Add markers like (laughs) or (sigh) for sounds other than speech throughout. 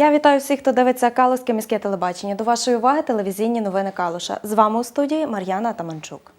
Я вітаю всіх, хто дивиться Калузьке міське телебачення. До вашої уваги телевізійні новини Калуша. З вами у студії Мар'яна Таманчук.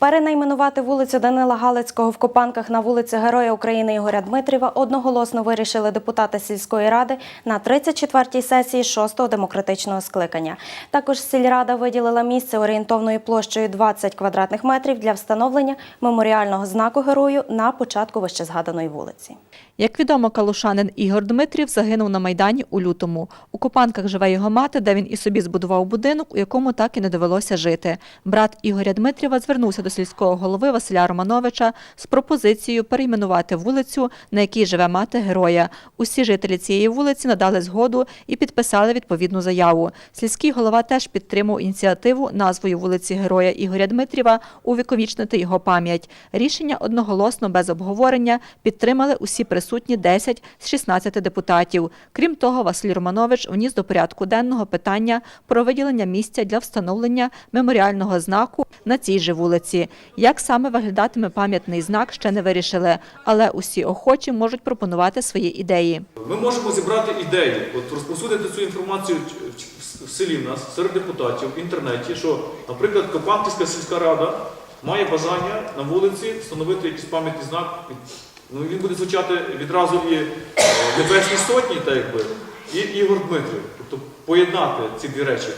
Перенайменувати вулицю Данила Галицького в Копанках на вулиці Героя України Ігоря Дмитріва одноголосно вирішили депутати сільської ради на 34-й сесії 6-го демократичного скликання. Також сільрада виділила місце орієнтовною площею 20 квадратних метрів для встановлення меморіального знаку герою на початку вищезгаданої вулиці. Як відомо, калушанин Ігор Дмитрів загинув на Майдані у лютому. У Копанках живе його мати, де він і собі збудував будинок, у якому так і не довелося жити. Брат Ігоря Дмитрєва звернувся до сільського голови Василя Романовича з пропозицією перейменувати вулицю, на якій живе мати героя. Усі жителі цієї вулиці надали згоду і підписали відповідну заяву. Сільський голова теж підтримав ініціативу назвою вулиці Героя Ігоря Дмитрєва увіковічнити його пам'ять. Рішення одноголосно без обговорення підтримали усі присутні 10 з 16 депутатів. Крім того, Василь Романович вніс до порядку денного питання про виділення місця для встановлення меморіального знаку на цій же вулиці. Як саме виглядатиме пам'ятний знак, ще не вирішили, але усі охочі можуть пропонувати свої ідеї. Ми можемо зібрати ідеї, от розповсюдити цю інформацію в селі в нас, серед депутатів, в інтернеті, що, наприклад, Копанківська сільська рада має бажання на вулиці встановити якийсь пам'ятний знак. Ну, він буде звучати відразу і е, Небесні Сотні, так якби, і Ігор Дмитрів. Тобто поєднати ці дві речі.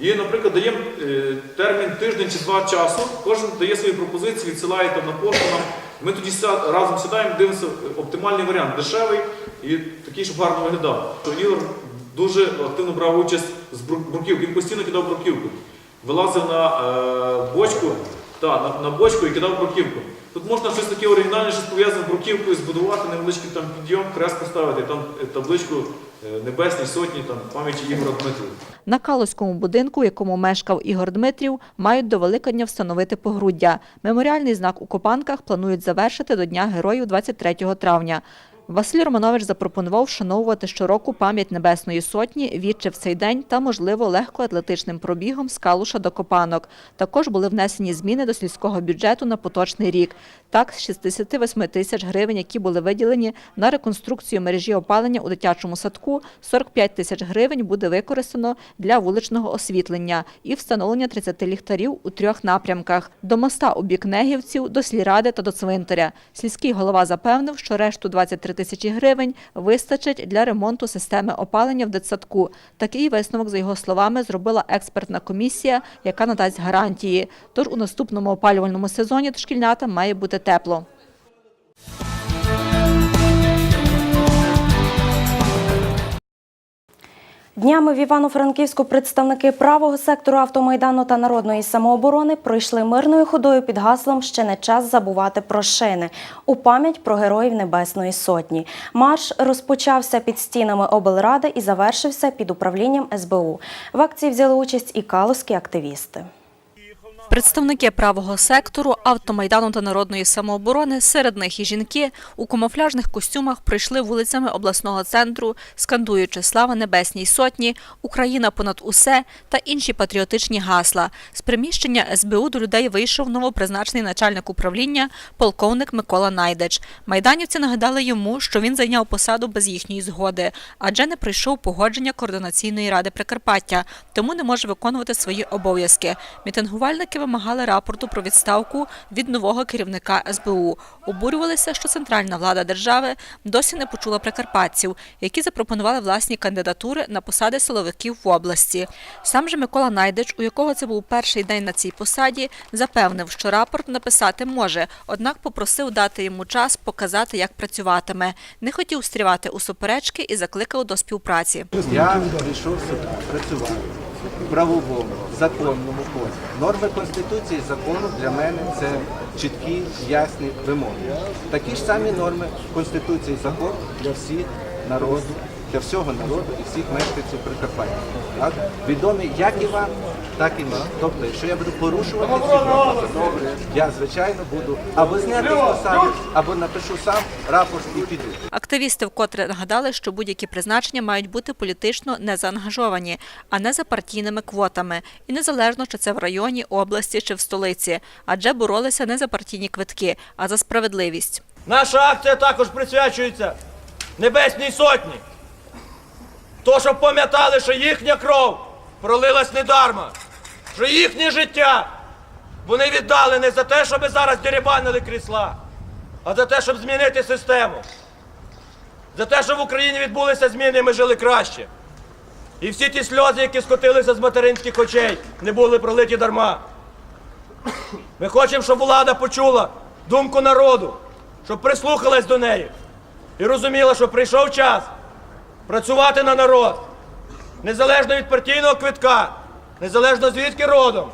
І, наприклад, даємо е, термін тиждень чи два часу, кожен дає свої пропозиції, відсилає там на пошту нам. Ми тоді разом сідаємо, дивимося е, оптимальний варіант, дешевий і такий, щоб гарно виглядав. Ігор дуже активно брав участь з бру- бруківки, він постійно кидав бруківку. Вилазив на е, бочку, та, на, на бочку і кидав бруківку. Тут можна щось таке оригінальне, щось пов'язане бруківкою, збудувати невеличкий там підйом, крест поставити, там е, табличку е, Небесній сотні, там пам'яті Ігора Дмитрова. На Калузькому будинку, в якому мешкав Ігор Дмитрів, мають до Великодня встановити погруддя. Меморіальний знак у Копанках планують завершити до Дня Героїв 23 травня. Василь Романович запропонував вшановувати щороку пам'ять Небесної Сотні, відче в цей день та, можливо, легкоатлетичним пробігом з Калуша до Копанок. Також були внесені зміни до сільського бюджету на поточний рік. Так, з 68 тисяч гривень, які були виділені на реконструкцію мережі опалення у дитячому садку, 45 тисяч гривень буде використано для вуличного освітлення і встановлення 30 ліхтарів у трьох напрямках – до моста у бік Негівців, до Сліради та до цвинтаря. Сільський голова запевнив, що решту 23 тисячі гривень вистачить для ремонту системи опалення в дитсадку. Такий висновок, за його словами, зробила експертна комісія, яка надасть гарантії. Тож у наступному опалювальному сезоні дошкільнятам має бути тепло. Днями в Івано-Франківську представники правого сектору автомайдану та народної самооборони пройшли мирною ходою під гаслом Ще не час забувати про шини у пам'ять про героїв Небесної Сотні. Марш розпочався під стінами облради і завершився під управлінням СБУ. В акції взяли участь і калузькі активісти. Представники правого сектору, автомайдану та народної самооборони, серед них і жінки, у камуфляжних костюмах пройшли вулицями обласного центру, скандуючи «Слава Небесній Сотні», «Україна понад усе» та інші патріотичні гасла. З приміщення СБУ до людей вийшов новопризначений начальник управління полковник Микола Найдеч. Майданівці нагадали йому, що він зайняв посаду без їхньої згоди, адже не пройшов погодження Координаційної ради Прикарпаття, тому не може виконувати свої обов'язки. Мітингувальники вимагали рапорту про відставку від нового керівника СБУ. Обурювалися, що центральна влада держави досі не почула прикарпатців, які запропонували власні кандидатури на посади силовиків в області. Сам же Микола Найдич, у якого це був перший день на цій посаді, запевнив, що рапорт написати може, однак попросив дати йому час показати, як працюватиме. Не хотів встрівати у суперечки і закликав до співпраці. Я прийшов працювати правовому, законному полі. Норми Конституції закону для мене це чіткі, ясні вимоги. Такі ж самі норми Конституції закону для всіх народів, для всього народу і всіх мешканців Прикарпаття. Так? Відомі як і вам, так і мені. Тобто, якщо я буду порушувати ці норми, я звичайно буду або зняти з посади, або напишу сам рапорт і піду. Активісти вкотре нагадали, що будь-які призначення мають бути політично незаангажовані, а не за партійними квотами, і незалежно, чи це в районі, області чи в столиці, адже боролися не за партійні квитки, а за справедливість. Наша акція також присвячується Небесній Сотні. То, щоб пам'ятали, що їхня кров пролилась недарма, що їхнє життя вони віддали не за те, щоб зараз дерибанили крісла, а за те, щоб змінити систему. За те, щоб в Україні відбулися зміни, і ми жили краще. І всі ті сльози, які скотилися з материнських очей, не були пролиті дарма. Ми хочемо, щоб влада почула думку народу, щоб прислухалась до неї і розуміла, що прийшов час працювати на народ, незалежно від партійного квитка, незалежно звідки родом.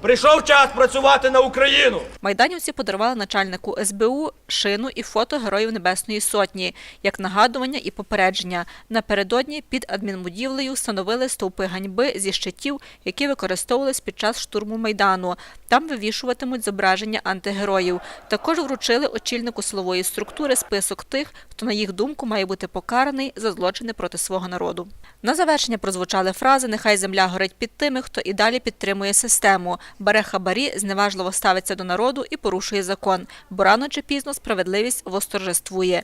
Прийшов час працювати на Україну. Майданівці подарували начальнику СБУ шину і фото Героїв Небесної Сотні, як нагадування і попередження. Напередодні під адмінбудівлею встановили стовпи ганьби зі щитів, які використовувались під час штурму Майдану. Там вивішуватимуть зображення антигероїв. Також вручили очільнику силової структури список тих, хто, на їх думку, має бути покараний за злочини проти свого народу. На завершення прозвучали фрази Нехай земля горить під тими, хто і далі підтримує систему, бере хабарі, зневажливо ставиться до народу і порушує закон. Бо рано чи пізно справедливість восторжествує.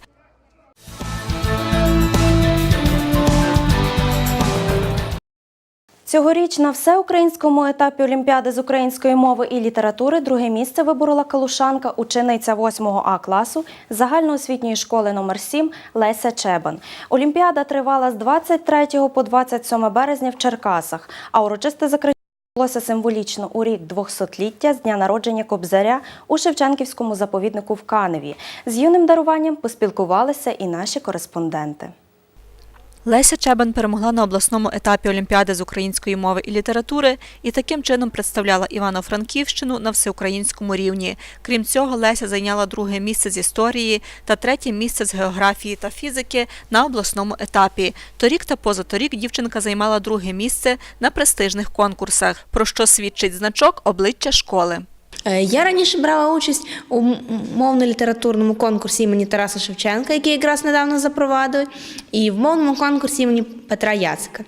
Цьогоріч на всеукраїнському етапі Олімпіади з української мови і літератури друге місце виборола калушанка, учениця 8 А класу загальноосвітньої школи номер 7 Леся Чебан. Олімпіада тривала з 23 по 27 березня в Черкасах, а урочисте закриття відбулося символічно у рік 200-ліття з дня народження Кобзаря у Шевченківському заповіднику в Каневі. З юним даруванням поспілкувалися і наші кореспонденти. Леся Чебан перемогла на обласному етапі Олімпіади з української мови і літератури і таким чином представляла Івано-Франківщину на всеукраїнському рівні. Крім цього, Леся зайняла друге місце з історії та третє місце з географії та фізики на обласному етапі. Торік та позаторік дівчинка займала друге місце на престижних конкурсах, про що свідчить значок обличчя школи. Е, Я раніше брала участь у мовно-літературному конкурсі імені Тараса Шевченка, який якраз недавно запровадили, і в мовному конкурсі імені Петра Яцика.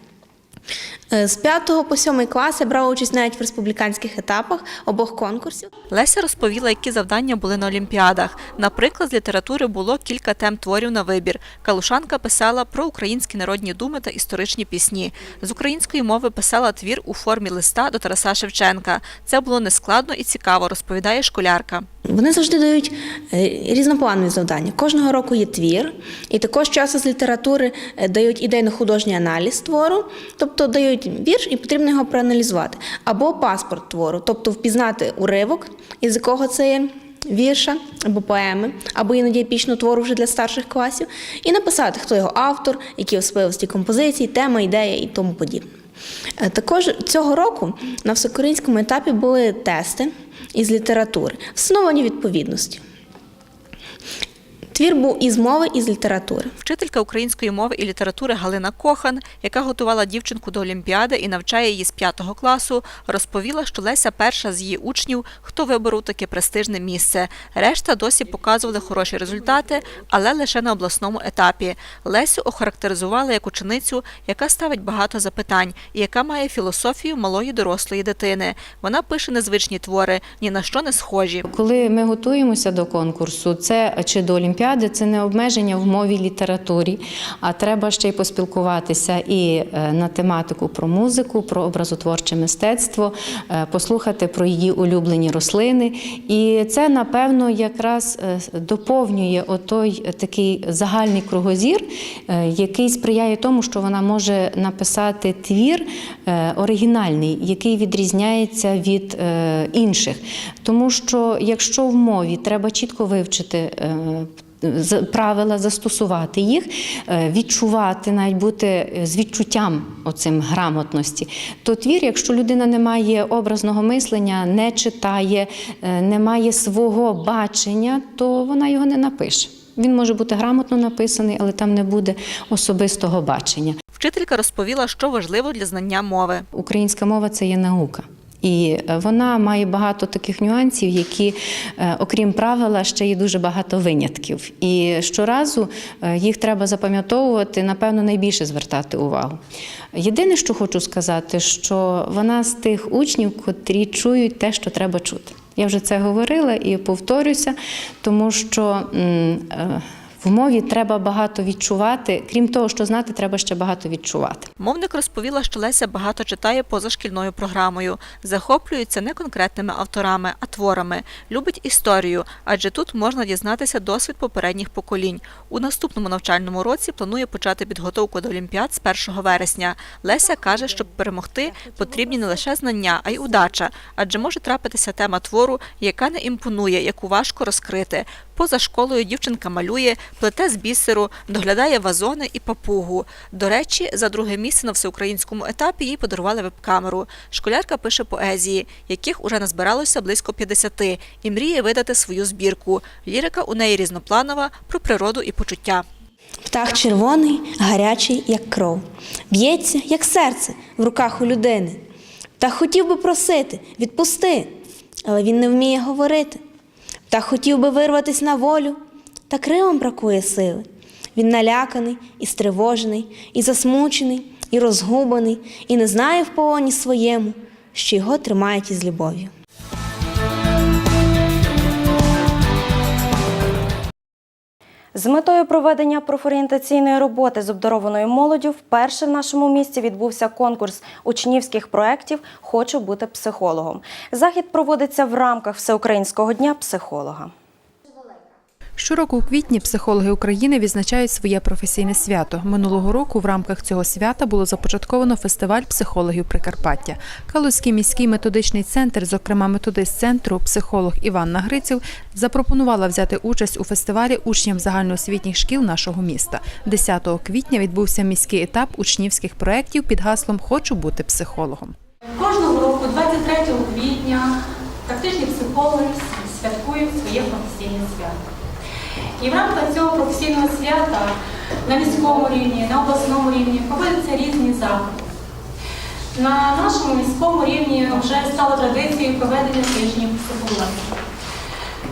Е, З 5 по 7 клас я брала участь навіть в республіканських етапах обох конкурсів. Леся розповіла, які завдання були на олімпіадах. Наприклад, з літератури було кілька тем творів на вибір. Калушанка писала про українські народні думи та історичні пісні. З української мови писала твір у формі листа до Тараса Шевченка. Це було нескладно і цікаво, розповідає школярка. Вони завжди дають е, різнопланові завдання. Кожного року є твір, і також часто з літератури е, дають ідейно-художній аналіз твору, тобто дають вірш і потрібно його проаналізувати. Або паспорт твору, тобто впізнати уривок, із якого це є вірша або поеми, або іноді епічного твору вже для старших класів, і написати, хто його автор, які особливості композиції, тема, ідея і тому подібне. Е, Також цього року на всеукраїнському етапі були тести із літератури, встановлені відповідності. Твір був із мови, і з літератури. Вчителька української мови і літератури Галина Кохан, яка готувала дівчинку до Олімпіади і навчає її з п'ятого класу, розповіла, що Леся перша з її учнів, хто виборов таке престижне місце. Решта досі показували хороші результати, але лише на обласному етапі. Лесю охарактеризували як ученицю, яка ставить багато запитань і яка має філософію малої дорослої дитини. Вона пише незвичні твори, ні на що не схожі. Коли ми готуємося до конкурсу, це чи до Олімпіади, це не обмеження в мові літературі, а треба ще й поспілкуватися і е, на тематику про музику, про образотворче мистецтво, е, послухати про її улюблені рослини. І це, напевно, якраз е, доповнює отой такий загальний кругозір, який сприяє тому, що вона може написати твір оригінальний, який відрізняється від інших. Тому що якщо в мові треба чітко вивчити. е, Правила застосувати їх, е, відчувати, навіть бути е, з відчуттям оцим грамотності. То твір, якщо людина не має образного мислення, не читає, не має свого бачення, то вона його не напише. Він може бути грамотно написаний, але там не буде особистого бачення. Вчителька розповіла, що важливо для знання мови. Українська мова це є наука. І е, вона має багато таких нюансів, які, е, окрім правила, ще є дуже багато винятків. І щоразу е, їх треба запам'ятовувати, напевно, найбільше звертати увагу. Єдине, що хочу сказати, що вона з тих учнів, котрі чують те, що треба чути. Я вже це говорила і повторюся, тому що в мові треба багато відчувати. Крім того, що знати, треба ще багато відчувати. Мовник розповіла, що Леся багато читає поза шкільною програмою, захоплюється не конкретними авторами, а творами, любить історію, адже тут можна дізнатися досвід попередніх поколінь. У наступному навчальному році планує почати підготовку до Олімпіад з 1 вересня. Леся каже, щоб перемогти, потрібні не лише знання, а й удача, адже може трапитися тема твору, яка не імпонує, яку важко розкрити. Поза школою дівчинка малює, плете з бісеру, доглядає вазони і папугу. До речі, за друге місце на всеукраїнському етапі їй подарували веб-камеру. Школярка пише поезії, яких уже назбиралося близько 50, і мріє видати свою збірку. Лірика у неї різнопланова про природу і почуття. Птах червоний, гарячий, як кров, б'ється, як серце в руках у людини. Птах хотів би просити, відпусти, але він не вміє говорити. Птах хотів би вирватися на волю, та кривом бракує сили. Він наляканий і стривожений, і засмучений, і розгубаний, і не знає в полоні своєму, що його тримають із любов'ю. З метою проведення профорієнтаційної роботи з обдарованою молоддю вперше в нашому місті відбувся конкурс учнівських проєктів Хочу бути психологом. Захід проводиться в рамках Всеукраїнського дня психолога. Щороку у квітні психологи України відзначають своє професійне свято. Минулого року в рамках цього свята було започатковано фестиваль психологів Прикарпаття. Калузький міський методичний центр, зокрема методист центру, психолог Іванна Гриців, запропонувала взяти участь у фестивалі учням загальноосвітніх шкіл нашого міста. 10 квітня відбувся міський етап учнівських проєктів під гаслом Хочу бути психологом. Кожного року, 23 квітня, практичні психологи святкують своє професійне. І в рамках цього професійного свята на міському рівні, на обласному рівні проводяться різні заходи. На нашому міському рівні вже стало традицією проведення тижнів психології.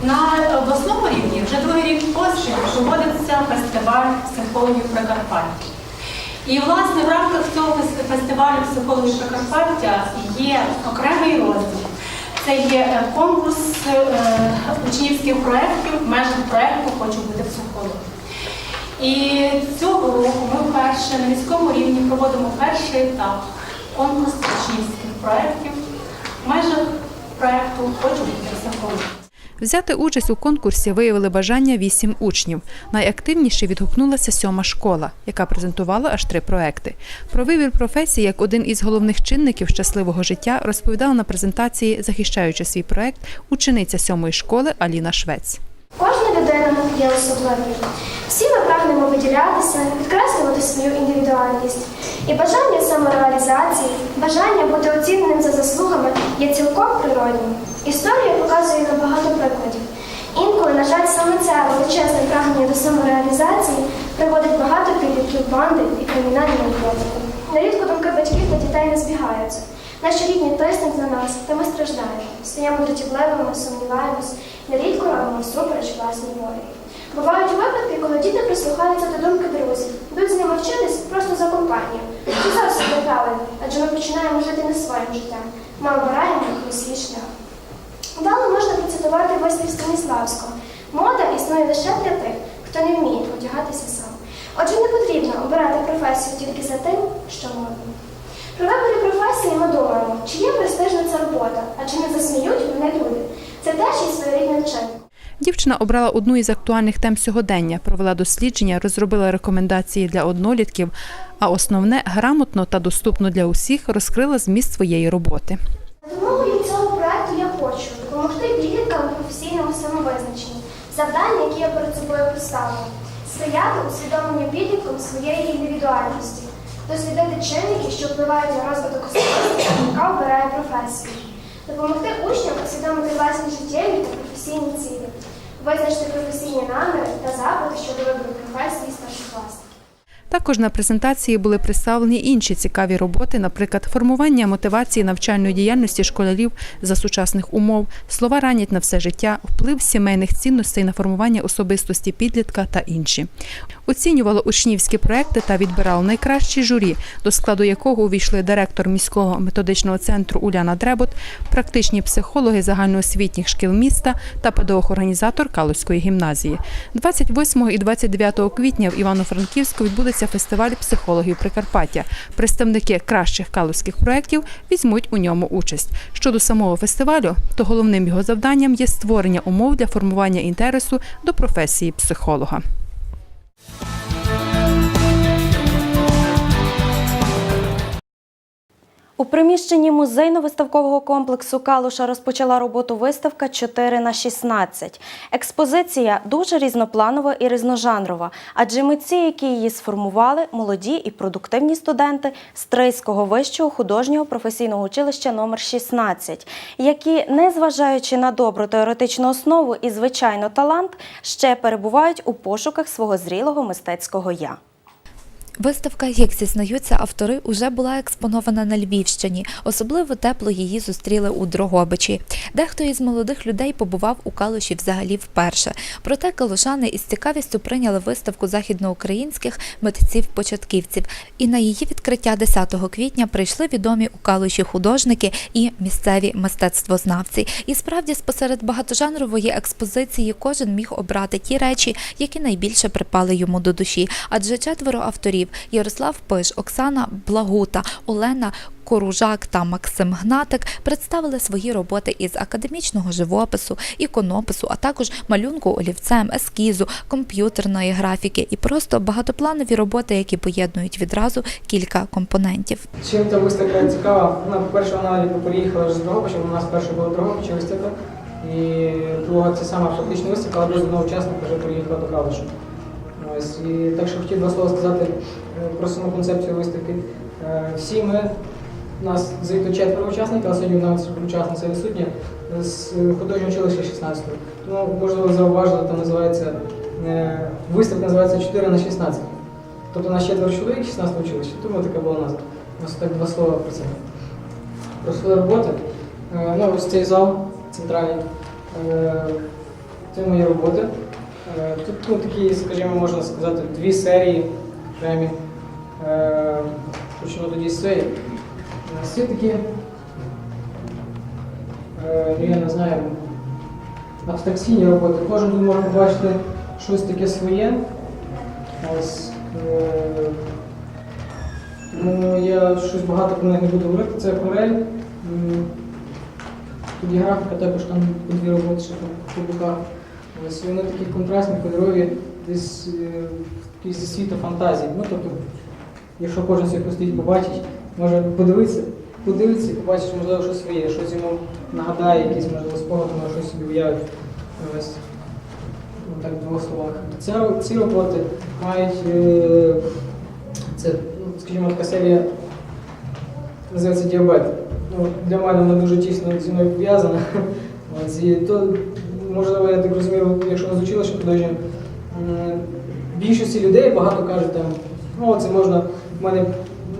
На обласному рівні вже другий рік поспіль проводиться фестиваль психологів Прикарпаття. І власне в рамках цього фестивалю психологів Прикарпаття є окремий розділ. Це є е, конкурс е, учнівських проєктів в межах проєкту Хочу бути психологом. І цього року ми вперше на міському рівні проводимо перший етап конкурс учнівських проєктів в межах проєкту Хочу бути психологом. Взяти участь у конкурсі виявили бажання вісім учнів. Найактивніше відгукнулася сьома школа, яка презентувала аж три проекти. Про вибір професії як один із головних чинників щасливого життя розповідала на презентації, захищаючи свій проект, учениця сьомої школи Аліна Швець. Кожна людина є особливою. Всі ми прагнемо виділятися, підкреслювати свою індивідуальність. І бажання самореалізації, бажання бути оціненим за заслугами є цілком природнім. Історія показує на багато прикладів. Інколи, на жаль, саме це величезне прагнення до самореалізації приводить багато підлітків банди і кримінальні наркотики. Нерідко думки батьків та дітей не збігаються. Наші рідні тиснуть на нас, та ми страждаємо. Стаємо дратівливими, сумніваємось, нерідко робимо всупереч власній волі. Бувають випадки, коли діти прислухаються до думки друзів, йдуть з ними вчитись просто за компанію. Це зовсім неправильно, адже ми починаємо жити не своїм життям. Ми обираємо свій шлях. Далі можна процитувати вислів Станіславського. Мода існує лише для тих, хто не вміє одягатися сам. Отже, не потрібно обирати професію тільки за тим, що модно. При виборі професії ми думаємо, чи є престижна ця робота, а чи не засміють мене люди. Це теж є своєрідним чином. Дівчина обрала одну із актуальних тем сьогодення, провела дослідження, розробила рекомендації для однолітків, а основне грамотно та доступно для усіх розкрила зміст своєї роботи. Допомогою цього проекту я хочу допомогти підліткам у професійному самовизначенні, завдання, які я перед собою поставила, сприяти усвідомленню підлітком своєї індивідуальності, дослідити чинники, що впливають на розвиток особистості, яка обирає професію, допомогти учням усвідомити власні життєві та професійні цілі, визначити професійні наміри та запити щодо вибору професії старшокласників. Також на презентації були представлені інші цікаві роботи, наприклад, формування мотивації навчальної діяльності школярів за сучасних умов, слова ранять на все життя, вплив сімейних цінностей на формування особистості підлітка та інші. Оцінювало учнівські проекти та відбирало найкращі журі, до складу якого увійшли директор міського методичного центру Уляна Дребот, практичні психологи загальноосвітніх шкіл міста та педагог-організатор Калузької гімназії. 28 і 29 квітня в Івано-Франківську відбудеться фестиваль психологів Прикарпаття. Представники кращих калузьких проєктів візьмуть у ньому участь. Щодо самого фестивалю, то головним його завданням є створення умов для формування інтересу до професії психолога. У приміщенні музейно-виставкового комплексу Калуша розпочала роботу виставка 4 на 16. Експозиція дуже різнопланова і різножанрова, адже митці, які її сформували, молоді і продуктивні студенти Стрийського вищого художнього професійного училища номер 16, які, незважаючи на добру теоретичну основу і звичайно талант, ще перебувають у пошуках свого зрілого мистецького я. Виставка, як зізнаються автори, уже була експонована на Львівщині. Особливо тепло її зустріли у Дрогобичі. Дехто із молодих людей побував у Калуші взагалі вперше. Проте калушани із цікавістю прийняли виставку західноукраїнських митців-початківців. І на її відкриття 10 квітня прийшли відомі у Калуші художники і місцеві мистецтвознавці. І справді, спосеред багатожанрової експозиції, кожен міг обрати ті речі, які найбільше припали йому до душі. Адже четверо авторів Ярослав Пиш, Оксана Благута, Олена. Коружак та Максим Гнатик представили свої роботи із академічного живопису, іконопису, а також малюнку олівцем, ескізу, комп'ютерної графіки і просто багатопланові роботи, які поєднують відразу кілька компонентів. Чим та виставка цікава? Вона, по-перше, вона якби переїхала з Дрогобича, у нас перша була Дрогобича виставка, і друга це сама фактична виставка, але без одного вже переїхала до Калуша. Ось, і так що хотів два слова сказати е, про саму концепцію виставки. Е, Всі ми, у нас звідти четверо учасників, а сьогодні у нас учасниця відсутня з художнього училища 16. Тому, можливо, зауважили, там називається, е, виставка називається 4 на 16. Тобто нас четверо чоловік, 16 училище, тому така була назва. Ось так два слова про це. Про свої роботи. Е, Ну, ось цей зал центральний. Це мої роботи. Е, Тут ну, такі, скажімо, можна сказати, дві серії окремі. Е, Почну тоді з цієї. Е, Це такі, ну я не знаю, абстракційні роботи. Кожен тут може побачити щось таке своє. Ось, ну, я щось багато про них не буду говорити. Це акварель. Тоді графіка також там дві роботи ще по боках. Ось вони такі контрастні, кольорові, десь е, зі світу фантазії. Ну, тобто, якщо кожен собі постоїть, побачить, може подивитися, подивитися і побачить, можливо, щось своє, щось йому нагадає, якісь, можливо, спогади, може щось собі уявить. Ось. Так, в двох словах. Ця, ці роботи мають, е, це, ну, скажімо, така серія називається діабет. Ну, для мене вона дуже тісно зі мною пов'язана. (laughs) Можливо, я так розумію, якщо не з училища художнім, більшості людей багато кажуть там, о, це можна, в мене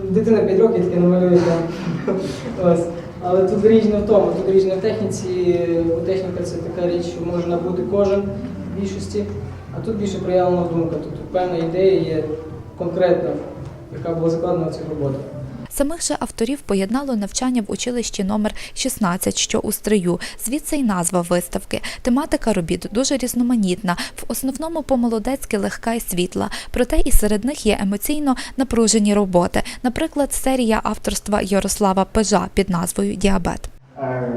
дитина 5 років таке намалює там. (laughs) Ось. Але тут річ не в тому, тут річ не в техніці, бо техніка це така річ, що може набути кожен в більшості, а тут більше проявлена думка, тобто певна ідея є конкретна, яка була закладена в цих роботах. Самих же авторів поєднало навчання в училищі номер 16, що у Стрию. Звідси й назва виставки. Тематика робіт дуже різноманітна, в основному по-молодецьки легка і світла. Проте і серед них є емоційно напружені роботи. Наприклад, серія авторства Ярослава Пежа під назвою Діабет. Е,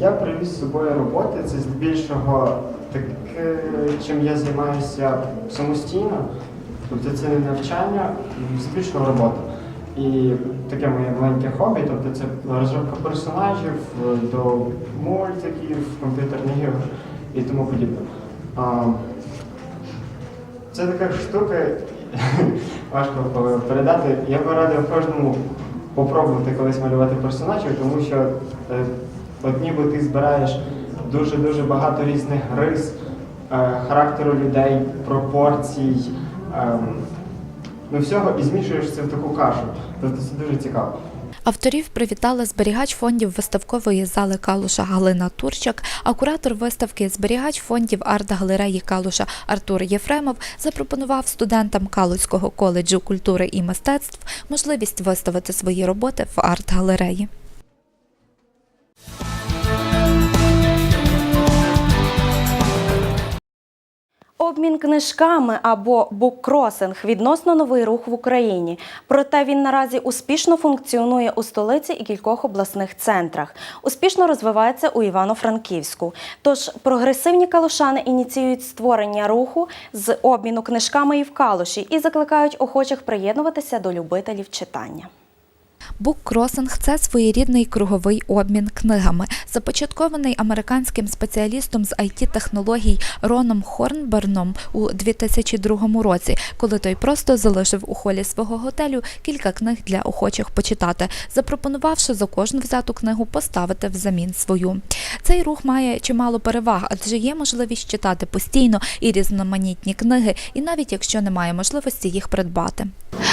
Я привіз з собою роботи. Це здебільшого таке, чим я займаюся самостійно. Тобто це не навчання, здебільшого робота. І таке моє маленьке хобі, тобто це розробка персонажів е, до мультиків, комп'ютерних ігор і тому подібне. Це така штука, (laughs) важко передати. Я би радив кожному попробувати колись малювати персонажів, тому що е, от ніби ти збираєш дуже-дуже багато різних рис, е, характеру людей, пропорцій, ну, всього і змішуєш це в таку кашу. Тобто це дуже цікаво. Авторів привітала зберігач фондів виставкової зали Калуша Галина Турчак, а куратор виставки зберігач фондів арт-галереї Калуша Артур Єфремов запропонував студентам Калуського коледжу культури і мистецтв можливість виставити свої роботи в арт-галереї. Обмін книжками або буккросинг відносно новий рух в Україні. Проте він наразі успішно функціонує у столиці і кількох обласних центрах. Успішно розвивається у Івано-Франківську. Тож прогресивні калушани ініціюють створення руху з обміну книжками і в калуші і закликають охочих приєднуватися до любителів читання. Буккросинг – це своєрідний круговий обмін книгами, започаткований американським спеціалістом з IT-технологій Роном Хорнберном у 2002 році, коли той просто залишив у холі свого готелю кілька книг для охочих почитати, запропонувавши за кожну взяту книгу поставити взамін свою. Цей рух має чимало переваг, адже є можливість читати постійно і різноманітні книги, і навіть якщо немає можливості їх придбати.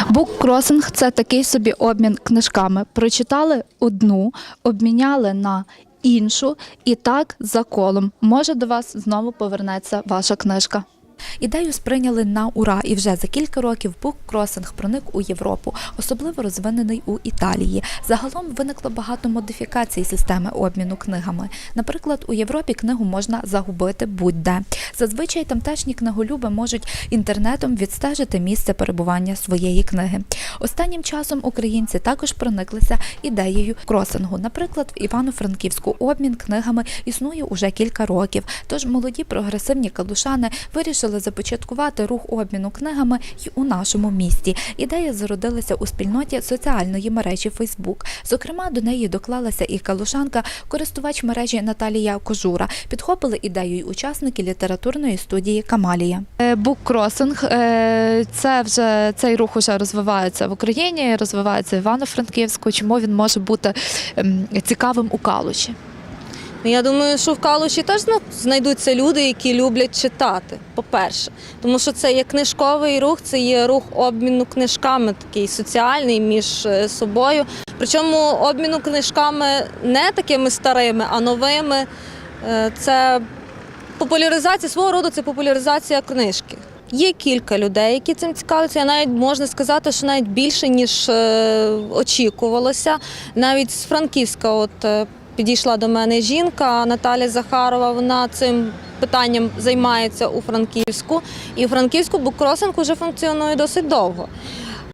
Буккросинг – це такий собі обмін книжками. Прочитали одну, обміняли на іншу, і так за колом. Може до вас знову повернеться ваша книжка. Ідею сприйняли на ура, і вже за кілька років буккросинг проник у Європу, особливо розвинений у Італії. Загалом виникло багато модифікацій системи обміну книгами. Наприклад, у Європі книгу можна загубити будь-де. Зазвичай тамтешні книголюби можуть інтернетом відстежити місце перебування своєї книги. Останнім часом українці також прониклися ідеєю кросингу. Наприклад, в Івано-Франківську обмін книгами існує уже кілька років. Тож молоді прогресивні калушани вирішили започаткувати рух обміну книгами й у нашому місті. Ідея зародилася у спільноті соціальної мережі Фейсбук. Зокрема, до неї доклалася і калушанка, користувач мережі Наталія Кожура. Підхопили ідею й учасники літературної студії Камалія. Е, Буккросинг е, це вже цей рух уже розвивається в Україні, розвивається в Івано-Франківську. Чому він може бути ем, цікавим у Калуші? Ну, Я думаю, що в Калуші теж знайдуться люди, які люблять читати, по-перше. Тому що це є книжковий рух, це є рух обміну книжками, такий соціальний між е, собою. Причому обміну книжками не такими старими, а новими. Е, Це популяризація свого роду, це популяризація книжки. Є кілька людей, які цим цікавляться. Я навіть можна сказати, що навіть більше ніж е, очікувалося. Навіть з Франківська, от підійшла до мене жінка Наталя Захарова. Вона цим питанням займається у Франківську. І у Франківську буккросинг вже функціонує досить довго.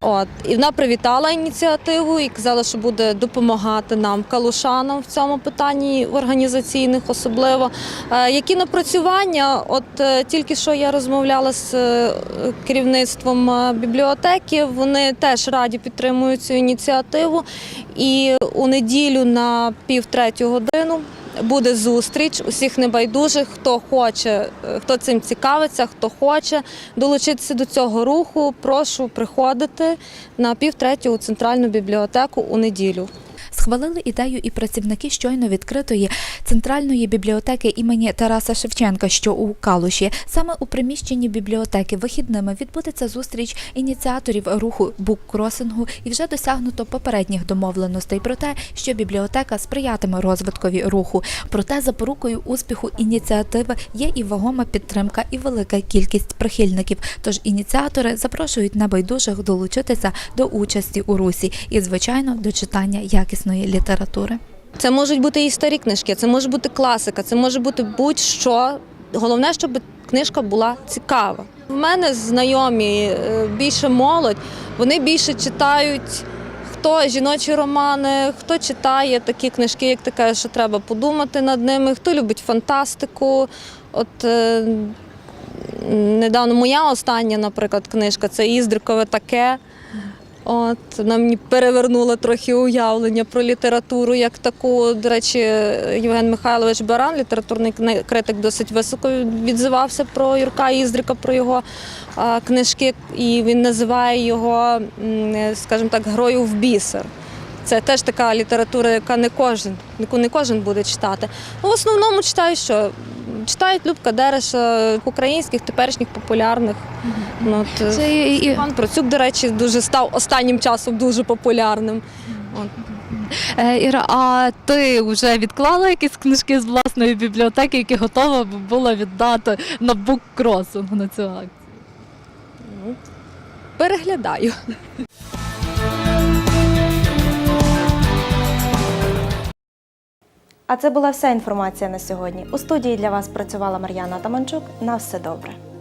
От і вона привітала ініціативу і казала, що буде допомагати нам, калушанам, в цьому питанні організаційних, особливо. Е, Які напрацювання? От е, тільки що я розмовляла з е, керівництвом бібліотеки. Вони теж раді підтримують цю ініціативу. І у неділю на півтретю годину буде зустріч усіх небайдужих, хто хоче, е, хто цим цікавиться, хто хоче долучитися до цього руху. Прошу приходити на півтретю у центральну бібліотеку у неділю. Схвалили ідею і працівники щойно відкритої центральної бібліотеки імені Тараса Шевченка, що у Калуші. Саме у приміщенні бібліотеки вихідними відбудеться зустріч ініціаторів руху буккросингу і вже досягнуто попередніх домовленостей про те, що бібліотека сприятиме розвиткові руху. Проте запорукою успіху ініціативи є і вагома підтримка, і велика кількість прихильників. Тож ініціатори запрошують небайдужих долучитися до участі у русі і, звичайно, до читання якісної літератури. Це можуть бути і старі книжки, це може бути класика, це може бути будь-що. Головне, щоб книжка була цікава. В мене знайомі е, більше молодь, вони більше читають. Хто жіночі романи, хто читає такі книжки, як кажеш, що треба подумати над ними, хто любить фантастику. От е, недавно моя остання, наприклад, книжка це Іздрикове таке. От вона мені перевернула трохи уявлення про літературу як таку. До речі, Євген Михайлович Баран, літературний критик, досить високо відзивався про Юрка Іздрика, про його книжки, і він називає його, скажімо так, грою в бісер. Це теж така література, яка не кожен, яку не кожен буде читати. Ну, в основному читаю, що читають Любка Дереша, українських, теперішніх популярних. Ну, от, е, Це і- Степан Процюк, до речі, дуже став останнім часом дуже популярним. От. Е, Іра, а ти вже відклала якісь книжки з власної бібліотеки, які готова була віддати на буккросинг на цю акцію? Переглядаю. А це була вся інформація на сьогодні. У студії для вас працювала Мар'яна Таманчук. На все добре.